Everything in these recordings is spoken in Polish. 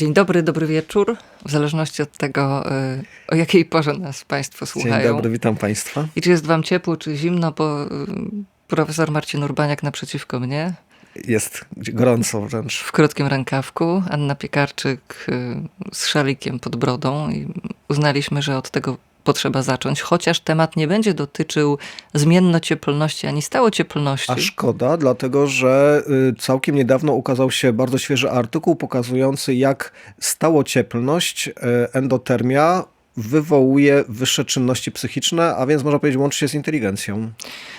Dzień dobry, dobry wieczór. W zależności od tego, y, o jakiej porze nas Państwo słuchają. Dzień dobry, witam Państwa. I czy jest Wam ciepło, czy zimno, bo y, profesor Marcin Urbaniak naprzeciwko mnie. Jest gorąco wręcz. W krótkim rękawku. Anna Piekarczyk y, z szalikiem pod brodą. I uznaliśmy, że od tego potrzeba zacząć, chociaż temat nie będzie dotyczył zmiennocieplności ani stałocieplności. A szkoda, dlatego że y, całkiem niedawno ukazał się bardzo świeży artykuł pokazujący, jak stałocieplność, y, endotermia wywołuje wyższe czynności psychiczne, a więc można powiedzieć łączy się z inteligencją.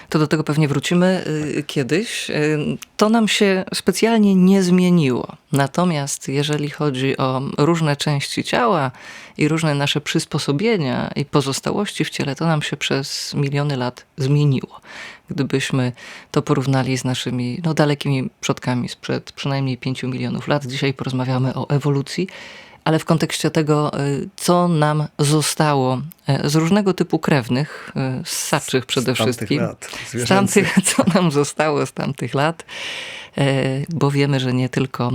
To do tego pewnie wrócimy y, kiedyś. Y, to nam się specjalnie nie zmieniło. Natomiast jeżeli chodzi o różne części ciała i różne nasze przysposobienia i pozostałości w ciele, to nam się przez miliony lat zmieniło. Gdybyśmy to porównali z naszymi no, dalekimi przodkami sprzed przynajmniej 5 milionów lat, dzisiaj porozmawiamy o ewolucji ale w kontekście tego, y, co nam zostało y, z różnego typu krewnych, y, z saczych przede z wszystkim. Lat, z tamtych, co nam zostało z tamtych lat, bo wiemy, że nie tylko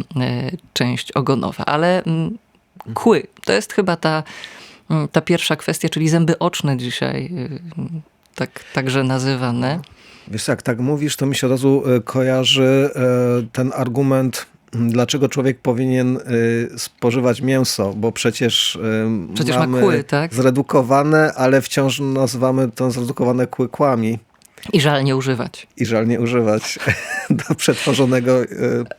część ogonowa, ale mm, kły. To jest chyba ta, mm, ta pierwsza kwestia, czyli zęby oczne dzisiaj, tak, także nazywane. Wiesz, jak tak mówisz, to mi się od razu kojarzy ten argument dlaczego człowiek powinien y, spożywać mięso, bo przecież, y, przecież mamy ma kły, tak? zredukowane, ale wciąż nazywamy to zredukowane kły kłami. I żal nie używać. I żal nie używać do przetworzonego y,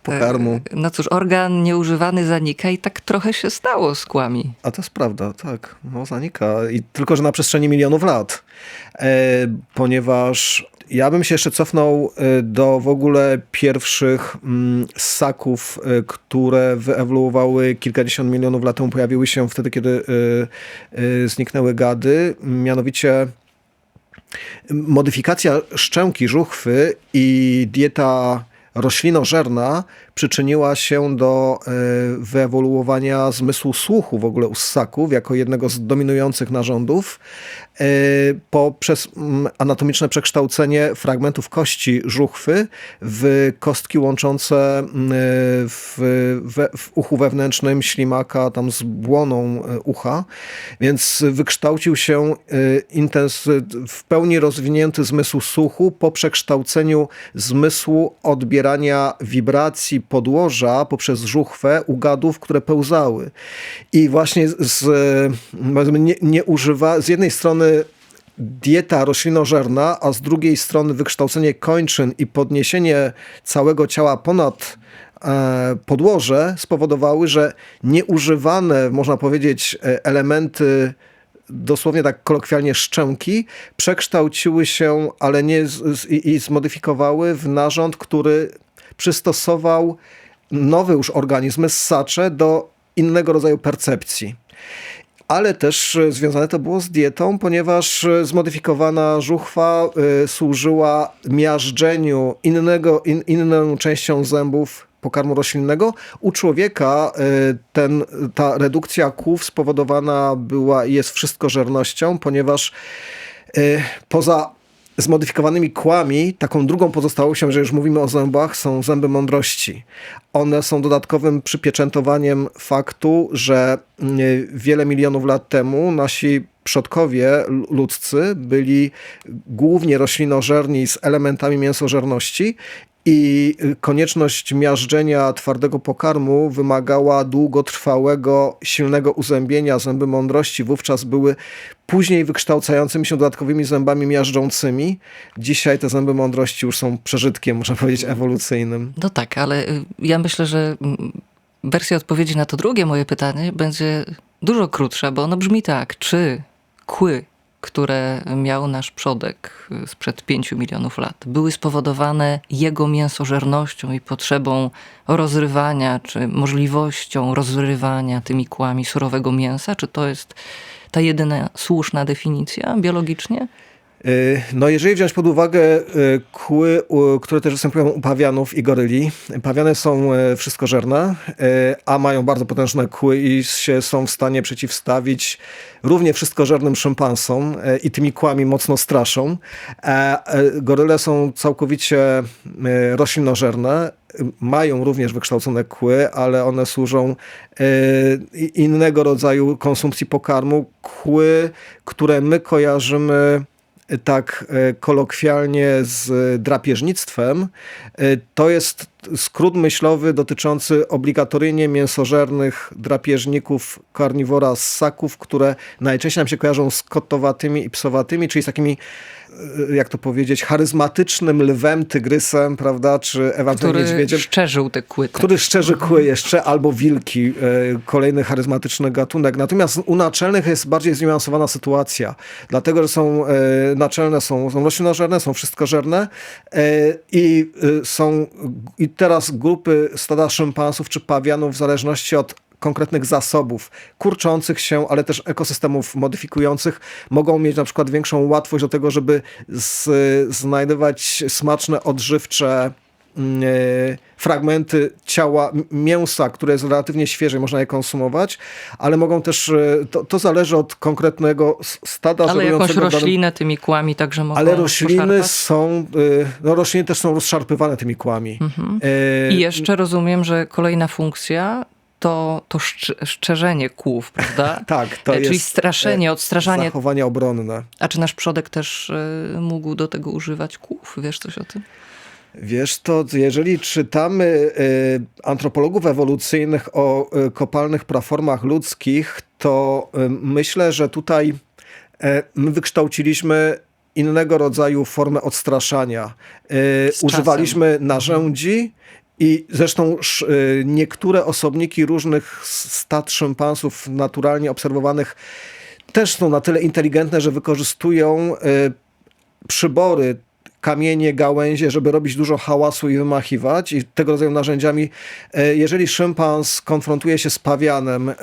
pokarmu. No cóż, organ nieużywany zanika i tak trochę się stało z kłami. A to jest prawda, tak. No zanika. I tylko, że na przestrzeni milionów lat. E, ponieważ ja bym się jeszcze cofnął y, do w ogóle pierwszych mm, ssaków, y, które wyewoluowały kilkadziesiąt milionów lat temu, pojawiły się wtedy, kiedy y, zniknęły gady. Mianowicie modyfikacja szczęki żuchwy i dieta roślinożerna przyczyniła się do e, wyewoluowania zmysłu słuchu w ogóle u ssaków jako jednego z dominujących narządów e, poprzez mm, anatomiczne przekształcenie fragmentów kości żuchwy w kostki łączące mm, w, w, w uchu wewnętrznym ślimaka tam z błoną e, ucha, więc wykształcił się intens, w pełni rozwinięty zmysł słuchu po przekształceniu zmysłu odbierania wibracji podłoża poprzez żuchwę u gadów, które pełzały. I właśnie z, nie, nie używa, z jednej strony dieta roślinożerna, a z drugiej strony wykształcenie kończyn i podniesienie całego ciała ponad e, podłoże spowodowały, że nieużywane, można powiedzieć, e, elementy dosłownie tak kolokwialnie szczęki, przekształciły się, ale nie z, i, i zmodyfikowały w narząd, który przystosował nowy już organizm, ssacze, do innego rodzaju percepcji ale też związane to było z dietą, ponieważ zmodyfikowana żuchwa y, służyła miażdżeniu innego, in, inną częścią zębów pokarmu roślinnego. U człowieka ten, ta redukcja kłów spowodowana była jest wszystkożernością, ponieważ poza zmodyfikowanymi kłami, taką drugą pozostałością, że już mówimy o zębach, są zęby mądrości. One są dodatkowym przypieczętowaniem faktu, że mm, wiele milionów lat temu nasi przodkowie ludzcy byli głównie roślinożerni z elementami mięsożerności i konieczność miażdżenia twardego pokarmu wymagała długotrwałego, silnego uzębienia. Zęby mądrości wówczas były później wykształcającymi się dodatkowymi zębami miażdżącymi. Dzisiaj te zęby mądrości już są przeżytkiem, można powiedzieć, ewolucyjnym. No tak, ale y, ja myślę, że mm, wersja odpowiedzi na to drugie moje pytanie będzie dużo krótsza, bo ono brzmi tak. Czy kły które miał nasz przodek sprzed 5 milionów lat, były spowodowane jego mięsożernością i potrzebą rozrywania, czy możliwością rozrywania tymi kłami surowego mięsa? Czy to jest ta jedyna słuszna definicja biologicznie? Y, No jeżeli wziąć pod uwagę y, kły, które też występują u pawianów i goryli, pawiany są e, wszystkożerne, y, a mają bardzo potężne kły i się są w stanie przeciwstawić równie wszystkożernym szympansom e, i tymi kłami mocno straszą. E, e, Goryle są całkowicie e, roślinożerne, mają również wykształcone kły, ale one służą e, innego rodzaju konsumpcji pokarmu. Kły, które my kojarzymy tak e, kolokwialnie z drapieżnictwem, e, to jest skrót myślowy dotyczący obligatoryjnie mięsożernych drapieżników karniwora ssaków, które najczęściej nam się kojarzą z kotowatymi i psowatymi, czyli z takimi, e, jak to powiedzieć, charyzmatycznym lwem, tygrysem, prawda, czy ewentualnie Który niedźwiedziem. szczerzył te kły. Który szczerzy kły jeszcze, albo wilki, e, kolejny charyzmatyczny gatunek. Natomiast u naczelnych jest bardziej zniuansowana sytuacja, dlatego że są e, naczelne, są, są roślinożerne, są wszystkożerne i są i teraz grupy stada szympansów czy pawianów w zależności od konkretnych zasobów kurczących się, ale też ekosystemów modyfikujących mogą mieć na przykład większą łatwość do tego, żeby znajdować smaczne, odżywcze fragmenty ciała, mięsa, które jest relatywnie świeże, można je konsumować, ale mogą też, e, to, to zależy od konkretnego stada Ale jakąś danym- roślinę tymi kłami także mogą Ale rośliny poszarpać? są, e, no rośliny też są rozszarpywane tymi kłami. E, I jeszcze rozumiem, że kolejna funkcja to, to szcz- szczerzenie kłów, prawda? Tak, to E, Czyli jest, straszenie, e, odstraszanie. Zachowania obronne. A czy nasz przodek też e, mógł do tego używać kłów? Wiesz coś o tym? Wiesz to, jeżeli czytamy y, antropologów ewolucyjnych o y, kopalnych praformach ludzkich, to y, myślę, że tutaj my wykształciliśmy innego rodzaju formę odstraszania. Używaliśmy narzędzi i zresztą sz- niektóre osobniki różnych stad szympansów naturalnie obserwowanych też są na tyle inteligentne, że wykorzystują przybory, kamienie, gałęzie, żeby robić dużo hałasu i wymachiwać. I tego rodzaju narzędziami, e, jeżeli szympans konfrontuje się z pawianem, e,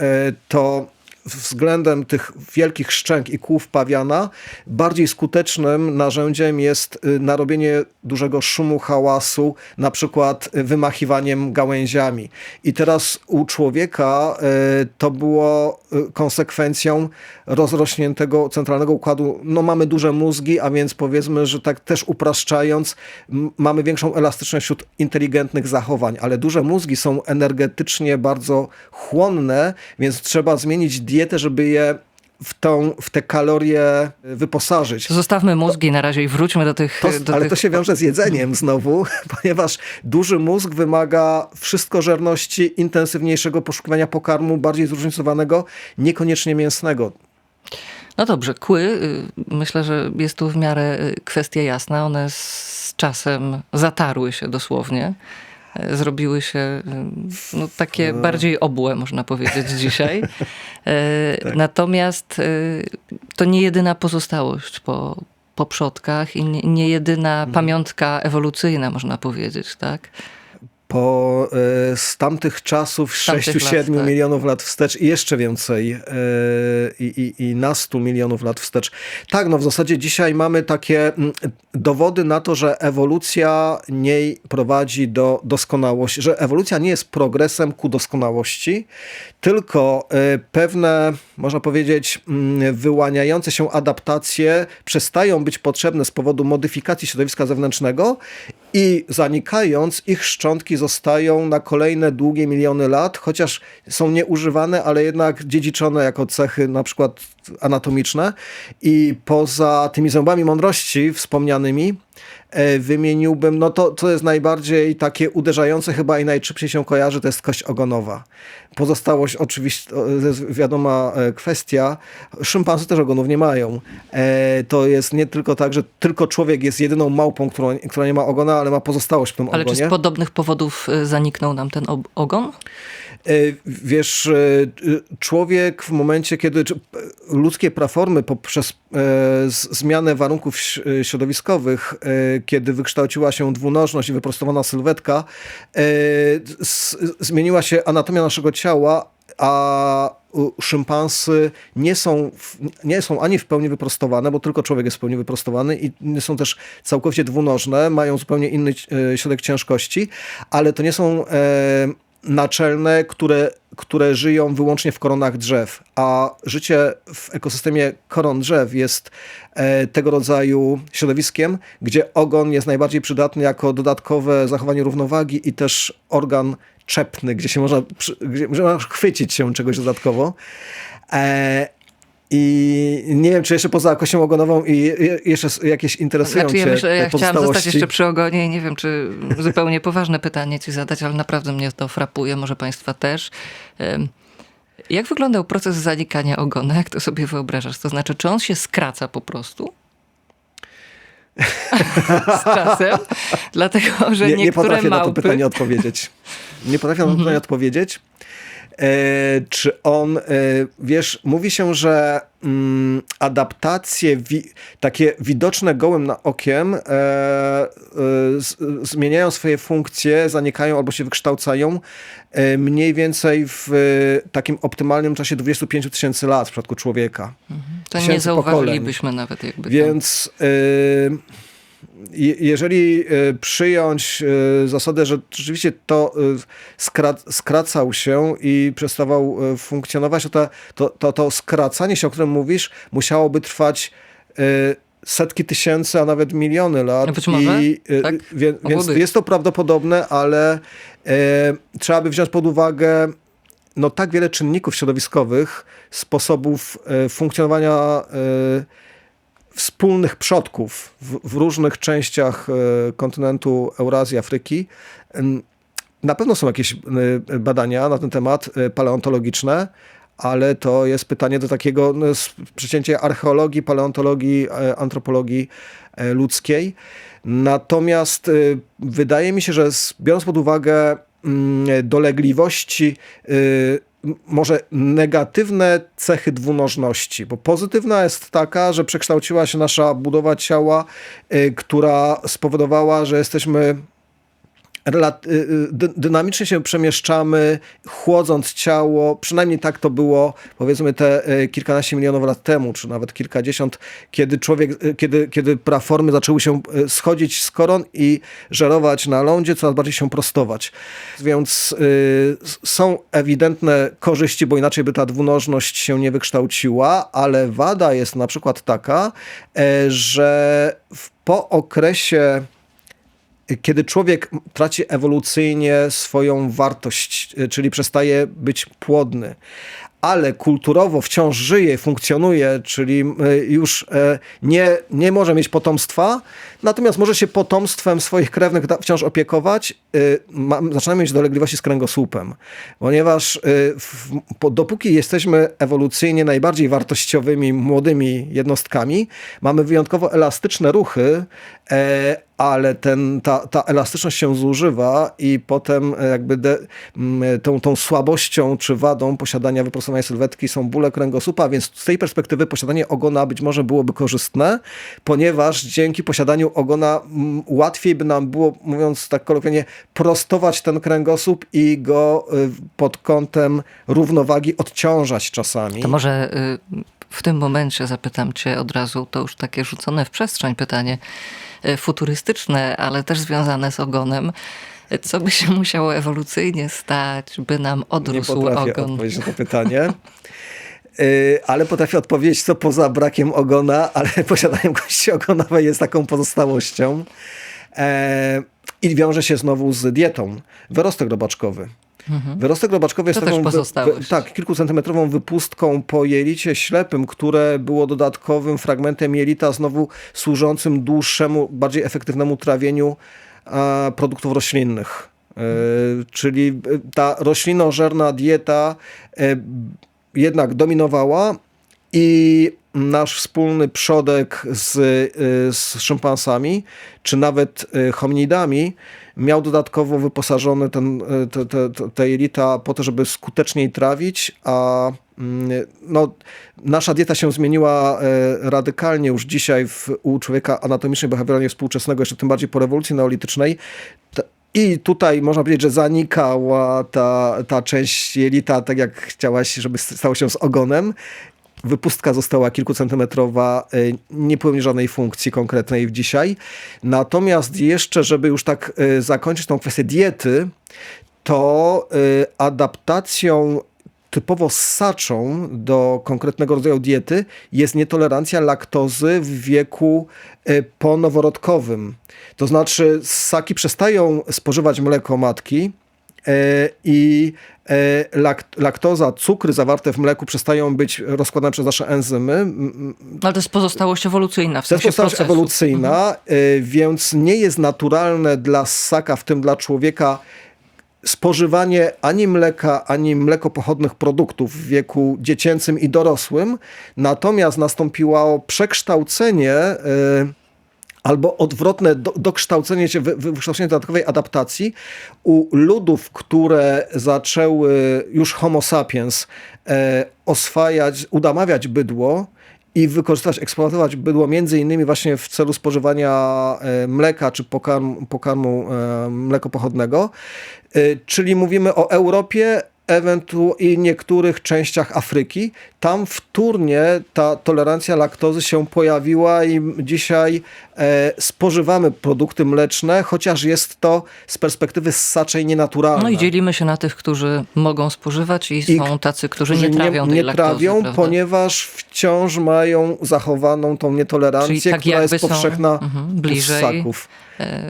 to względem tych wielkich szczęk i kłów pawiana bardziej skutecznym narzędziem jest y, narobienie dużego szumu, hałasu, na przykład y, wymachiwaniem gałęziami. I teraz u człowieka y, to było konsekwencją rozrośniętego centralnego układu. No mamy duże mózgi, a więc powiedzmy, że tak też upraszczając, mamy większą elastyczność wśród inteligentnych zachowań, ale duże mózgi są energetycznie bardzo chłonne, więc trzeba zmienić żeby je w, tą, w te kalorie wyposażyć. Zostawmy mózgi na razie i wróćmy do tych... To, do ale tych... to się wiąże z jedzeniem znowu, ponieważ duży mózg wymaga wszystkożerności, intensywniejszego poszukiwania pokarmu, bardziej zróżnicowanego, niekoniecznie mięsnego. No dobrze, kły, y, myślę, że jest tu w miarę y, kwestia jasna. One z czasem zatarły się dosłownie. E, Zrobiły się no, takie bardziej obłe, można powiedzieć, dzisiaj. E, Natomiast y, to nie jedyna pozostałość po, po przodkach i nie, nie jedyna pamiątka ewolucyjna, można powiedzieć, tak? Po e, z tamtych czasów Z tamtych 6-7 lat, tak. milionów lat wstecz i jeszcze więcej e, i, i, i na 100 milionów lat wstecz. Tak, no w zasadzie dzisiaj mamy takie mm, dowody na to, że ewolucja nie prowadzi do doskonałości, że ewolucja nie jest progresem ku doskonałości, tylko e, pewne, można powiedzieć, mm, wyłaniające się adaptacje przestają być potrzebne z powodu modyfikacji środowiska zewnętrznego i zanikając, ich szczątki zostają na kolejne długie miliony lat, chociaż są nieużywane, ale jednak dziedziczone jako cechy na przykład anatomiczne. I poza tymi zębami mądrości wspomnianymi, e, wymieniłbym, no to, co jest najbardziej takie uderzające chyba i najszybciej się kojarzy, to jest kość ogonowa. Pozostałość oczywiście, to jest wiadoma e, kwestia, szympansy też ogonów nie mają. E, To jest nie tylko tak, że tylko człowiek jest jedyną małpą, którą, która nie ma ogona, ale ma pozostałość w tym Ale czy ogonie. z podobnych powodów zaniknął nam ten ogon? E, Wiesz, e, człowiek w momencie, kiedy ludzkie praformy poprzez e, zmianę warunków środowiskowych, kiedy wykształciła się dwunożność i wyprostowana sylwetka, zmieniła się anatomia naszego ciała, a szympansy nie są, nie są ani w pełni wyprostowane, bo tylko człowiek jest w pełni wyprostowany i są też całkowicie dwunożne, mają zupełnie inny środek ciężkości, ale to nie są naczelne, które, które żyją wyłącznie w koronach drzew, a życie w ekosystemie koron drzew jest e, tego rodzaju środowiskiem, gdzie ogon jest najbardziej przydatny jako dodatkowe zachowanie równowagi i też organ czepny, gdzie się można, gdzie można chwycić się czegoś dodatkowo. E, I nie wiem, czy jeszcze poza kością ogonową i je- jeszcze jakieś interesują Znaczy, ja myślę, ja chciałam zostać jeszcze przy ogonie i nie wiem, czy zupełnie poważne pytanie ci zadać, ale naprawdę mnie to frapuje, może państwa też. Jak wyglądał proces zanikania ogona? Jak to sobie wyobrażasz? To znaczy, czy on się skraca po prostu? Z czasem? Dlatego, że nie, nie niektóre potrafię na to małpy... pytanie odpowiedzieć. Nie potrafię na to pytanie odpowiedzieć. E, czy on, e, wiesz, mówi się, że mm, adaptacje wi- takie widoczne gołym na okiem e, e, zmieniają swoje funkcje, zanikają albo się wykształcają e, mniej więcej w e, takim optymalnym czasie 25 tysięcy lat w przypadku człowieka. To nie zauważylibyśmy nawet jakby to. Więc jeżeli y, przyjąć y, zasadę, że rzeczywiście to skra- skracał się i przestawał funkcjonować, to, to, to, to skracanie się, o którym mówisz, musiałoby trwać setki tysięcy, a nawet miliony lat. Być może, I, tak? wie, więc być. jest to prawdopodobne, ale y, trzeba by wziąć pod uwagę no, tak wiele czynników środowiskowych, sposobów y, funkcjonowania y, wspólnych przodków w, w różnych częściach e, kontynentu Eurazji, Afryki. Na pewno są jakieś e, badania na ten temat e, paleontologiczne, ale to jest pytanie do takiego no, przecięcia archeologii, paleontologii, antropologii ludzkiej. Natomiast wydaje mi się, że biorąc pod uwagę mm, dolegliwości, może negatywne cechy dwunożności, bo pozytywna jest taka, że przekształciła się nasza budowa ciała, y, która spowodowała, że jesteśmy relat- y, y, dy- dynamicznie się przemieszczamy, chłodząc ciało. Przynajmniej tak to było, powiedzmy, te y, kilkanaście milionów lat temu, czy nawet kilkadziesiąt, kiedy człowiek, y, kiedy, kiedy praformy zaczęły się y, schodzić z koron i żerować na lądzie, coraz bardziej się prostować. Więc y, są ewidentne korzyści, bo inaczej by ta dwunożność się nie wykształciła, ale wada jest na przykład taka, e, że w, po okresie kiedy człowiek traci ewolucyjnie swoją wartość, y, czyli przestaje być płodny, ale kulturowo wciąż żyje, funkcjonuje, czyli y, już e, nie, nie może mieć potomstwa, natomiast może się potomstwem swoich krewnych wciąż opiekować, zaczynamy mieć dolegliwości z kręgosłupem, ponieważ dopóki jesteśmy ewolucyjnie najbardziej wartościowymi, młodymi jednostkami, mamy wyjątkowo elastyczne ruchy, e, ale ten, ta, ta elastyczność się zużywa i potem e, jakby de, m, tą, tą słabością czy wadą posiadania wyprostowanej sylwetki są bóle kręgosłupa, więc z tej perspektywy posiadanie ogona być może byłoby korzystne, ponieważ dzięki posiadaniu ogona m, łatwiej by nam było, mówiąc tak kolokwialnie, prostować ten kręgosłup i go y, pod kątem równowagi odciążać czasami. To może y, w tym momencie zapytam cię od razu, to już takie rzucone w przestrzeń pytanie, y, futurystyczne, ale też związane z ogonem. Y, Co by się musiało ewolucyjnie stać, by nam Nie odrósł potrafię ogon? odpowiedzieć na to pytanie. Y, Ale potrafię odpowiedzieć, co poza brakiem ogona, ale posiadaniem kości ogonowej jest taką pozostałością. E, I wiąże się znowu z dietą. Wyrostek robaczkowy. Wyrostek robaczkowy jest Mhm. To taką wy- tak, kilkucentymetrową wypustką po jelicie ślepym, które było dodatkowym fragmentem jelita, znowu służącym dłuższemu, bardziej efektywnemu trawieniu e, produktów roślinnych. E, czyli e, ta roślinożerna dieta e, jednak dominowała i nasz wspólny przodek z, y, z szympansami, czy nawet y, hominidami, miał dodatkowo wyposażone ten, y, te, te, te- jelita po to, żeby skuteczniej trawić, a mm, no, nasza dieta się zmieniła e, radykalnie już dzisiaj w, u człowieka anatomicznie behawioralnie współczesnego, jeszcze tym bardziej po rewolucji neolitycznej. I tutaj można powiedzieć, że zanikała ta, ta część jelita, tak jak chciałaś, żeby stało się z ogonem. Wypustka została kilkucentymetrowa, y, nie pełni żadnej funkcji konkretnej dzisiaj. Natomiast jeszcze, żeby już tak y, zakończyć tą kwestię diety, to y, adaptacją typowo ssaczą do konkretnego rodzaju diety jest nietolerancja laktozy w wieku ponoworodkowym. To znaczy ssaki przestają spożywać mleko matki i y, lak- laktoza, cukry zawarte w mleku przestają być rozkładane przez nasze enzymy. Ale to jest pozostałość ewolucyjna, w to jest sensie postawać procesu. ewolucyjna, y, więc nie jest naturalne dla ssaka, w tym dla człowieka, spożywanie ani mleka, ani mlekopochodnych produktów w wieku dziecięcym i dorosłym. Natomiast nastąpiło przekształcenie y, albo odwrotne do, dokształcenie się, wy, wykształcenie dodatkowej adaptacji u ludów, które zaczęły już homo sapiens e, oswajać, udamawiać bydło i wykorzystywać, eksploatować bydło między innymi właśnie w celu spożywania e, mleka czy pokarm, pokarmu e, mlekopochodnego. E, Czyli mówimy o Europie, ewentu i niektórych częściach Afryki. Tam wtórnie ta tolerancja laktozy się pojawiła i dzisiaj e, spożywamy produkty mleczne, chociaż jest to z perspektywy ssaczej nienaturalne. No i dzielimy się na tych, którzy mogą spożywać i, I są tacy, którzy którzy nie trawią tej nie laktozy. trawią, ponieważ wciąż mają zachowaną tą nietolerancję, Czyli tak która jest są, powszechna mhm, bliżej, ssaków.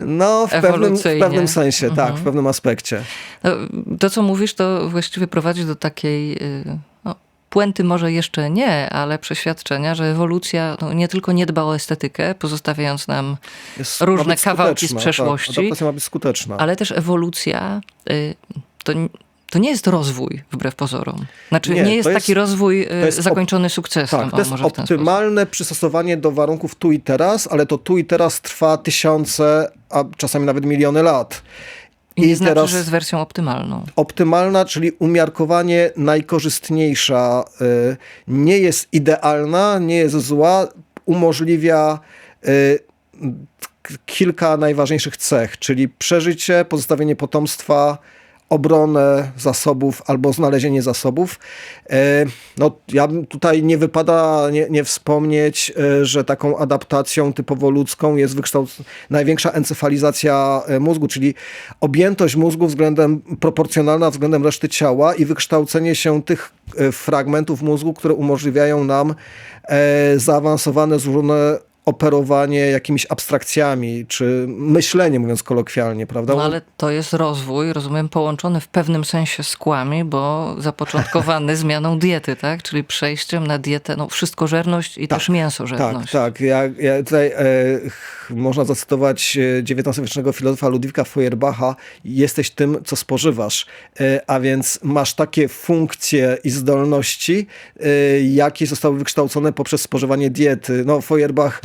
No, w pewnym, w pewnym sensie, tak, Mhm. w pewnym aspekcie. No, To, co mówisz, to właściwie prowadzi do takiej y, no, puenty może jeszcze nie, ale przeświadczenia, że ewolucja no, nie tylko nie dba o estetykę, pozostawiając nam Jest, Różne kawałki z skuteczna, przeszłości. Tak, adaptacja ma być skuteczna. ale też ewolucja y, to, to nie jest rozwój, wbrew pozorom. Znaczy, nie, Nie, jest to taki jest- rozwój y, jest zakończony sukcesem. Tak, to jest optymalne przystosowanie do warunków tu i teraz, ale to tu i teraz trwa tysiące, a czasami nawet miliony lat. I I znaczy, teraz- że jest wersją optymalną. optymalna, czyli umiarkowanie najkorzystniejsza, y, nie jest idealna, nie jest zła, umożliwia y, kilka najważniejszych cech, czyli przeżycie, pozostawienie potomstwa, obronę zasobów albo znalezienie zasobów. E, No, ja tutaj nie wypada nie, nie wspomnieć, e, że taką adaptacją typowo ludzką jest największa encefalizacja e, mózgu, czyli objętość mózgu względem proporcjonalna względem reszty ciała i wykształcenie się tych fragmentów mózgu, które umożliwiają nam zaawansowane, złożone operowanie jakimiś abstrakcjami, czy myślenie, mówiąc kolokwialnie, prawda? No ale to jest rozwój, rozumiem, połączony w pewnym sensie z kłami, bo zapoczątkowany zmianą diety, tak? Czyli przejściem na dietę, no wszystkożerność i też Tak, mięsożerność. tak. Ja, ja tutaj e, można zacytować e, XIX-wiecznego filozofa Ludwika Feuerbacha jesteś tym, co spożywasz. E, a więc masz takie funkcje i zdolności, e, jakie zostały wykształcone poprzez spożywanie diety. No, Feuerbach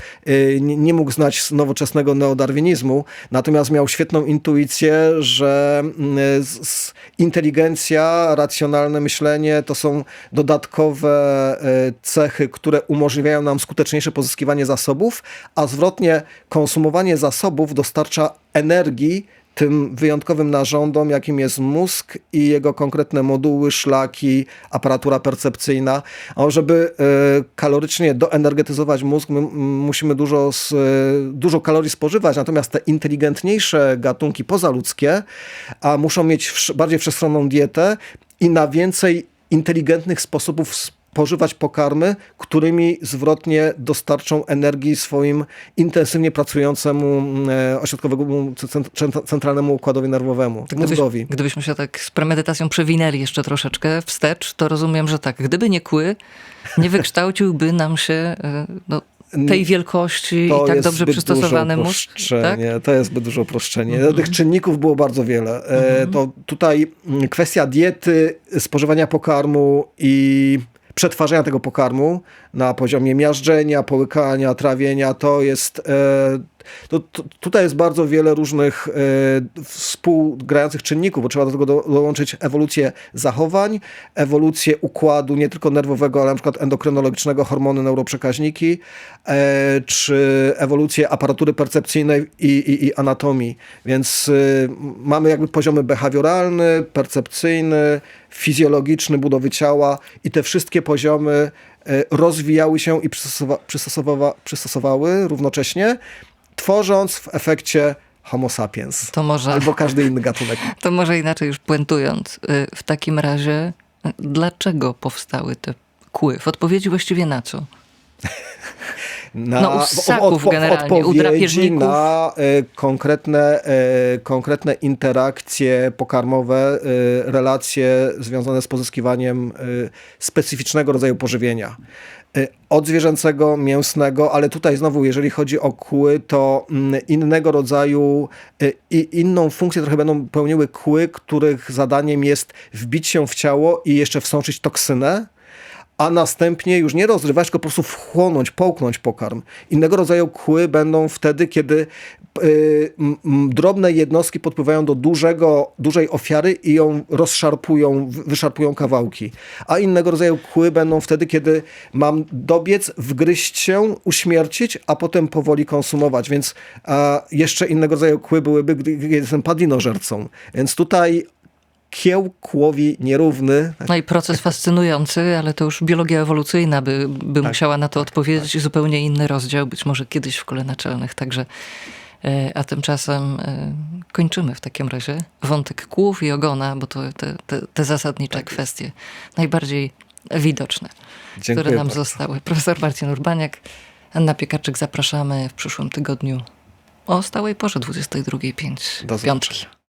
nie, nie mógł znać nowoczesnego neodarwinizmu, natomiast miał świetną intuicję, że mm, z inteligencja, racjonalne myślenie to są dodatkowe e, cechy, które umożliwiają nam skuteczniejsze pozyskiwanie zasobów, a zwrotnie konsumowanie zasobów dostarcza energii tym wyjątkowym narządom, jakim jest mózg i jego konkretne moduły, szlaki, aparatura percepcyjna. A żeby e, kalorycznie doenergetyzować mózg, my musimy dużo, e, dużo kalorii spożywać, natomiast te inteligentniejsze gatunki pozaludzkie a muszą mieć bardziej wszechstronną dietę i na więcej inteligentnych sposobów spożywać pokarmy, którymi zwrotnie dostarczą energii swoim intensywnie pracującemu e, ośrodkowemu cent- cent- centralnemu układowi nerwowemu, Gdybyś, mózgowi. gdybyśmy się tak z premedytacją przewinęli jeszcze troszeczkę wstecz, to rozumiem, że tak, gdyby nie kły, nie wykształciłby nam się y, no, tej wielkości i tak dobrze przystosowany mózg. Tak? To jest zbyt duże uproszczenie. Mhm. Tych czynników było bardzo wiele. E, To tutaj mm, kwestia diety, spożywania pokarmu i przetwarzania tego pokarmu na poziomie miażdżenia, połykania, trawienia, to jest e, To, to, tutaj jest bardzo wiele różnych e, współgrających czynników, bo trzeba do tego do, dołączyć ewolucję zachowań, ewolucję układu nie tylko nerwowego, ale na przykład endokrynologicznego, hormony, neuroprzekaźniki, e, czy ewolucję aparatury percepcyjnej i, i, i anatomii. Więc e, mamy jakby poziomy behawioralny, percepcyjny, fizjologiczny budowy ciała i te wszystkie poziomy rozwijały się i przystosowa- przystosowa- przystosowały równocześnie, tworząc w efekcie Homo sapiens. To może, Albo każdy inny gatunek. to może inaczej już puentując. y, W takim razie, y, dlaczego powstały te kły? W odpowiedzi właściwie na co? Na, No, u ssaków generalnie, u drapieżników. na e, konkretne, e, konkretne interakcje pokarmowe, e, relacje związane z pozyskiwaniem e, specyficznego rodzaju pożywienia. E, Od zwierzęcego, mięsnego, ale tutaj znowu, jeżeli chodzi o kły, to mm, innego rodzaju e, i inną funkcję trochę będą pełniły kły, których zadaniem jest wbić się w ciało i jeszcze wsączyć toksynę a następnie już nie rozrywać, tylko po prostu wchłonąć, połknąć pokarm. Innego rodzaju kły będą wtedy, kiedy y, m, m, drobne jednostki podpływają do dużego, dużej ofiary i ją rozszarpują, wyszarpują kawałki. A innego rodzaju kły będą wtedy, kiedy mam dobiec, wgryźć się, uśmiercić, a potem powoli konsumować. Więc a, jeszcze innego rodzaju kły byłyby, gdy gdy jestem padlinożercą. Więc tutaj kieł kłowi nierówny, No i proces fascynujący, ale to już biologia ewolucyjna by, by Tak, musiała na to odpowiedzieć. Zupełnie inny rozdział, być może kiedyś w kole naczelnych. Także, e, a tymczasem e, kończymy w takim razie wątek kłów i ogona, bo to te, te, te zasadnicze Tak kwestie najbardziej widoczne, Dziękuję które nam bardzo. zostały. Profesor Marcin Urbaniak, Anna Piekarczyk, zapraszamy w przyszłym tygodniu o stałej porze 22.05. Do zobaczenia.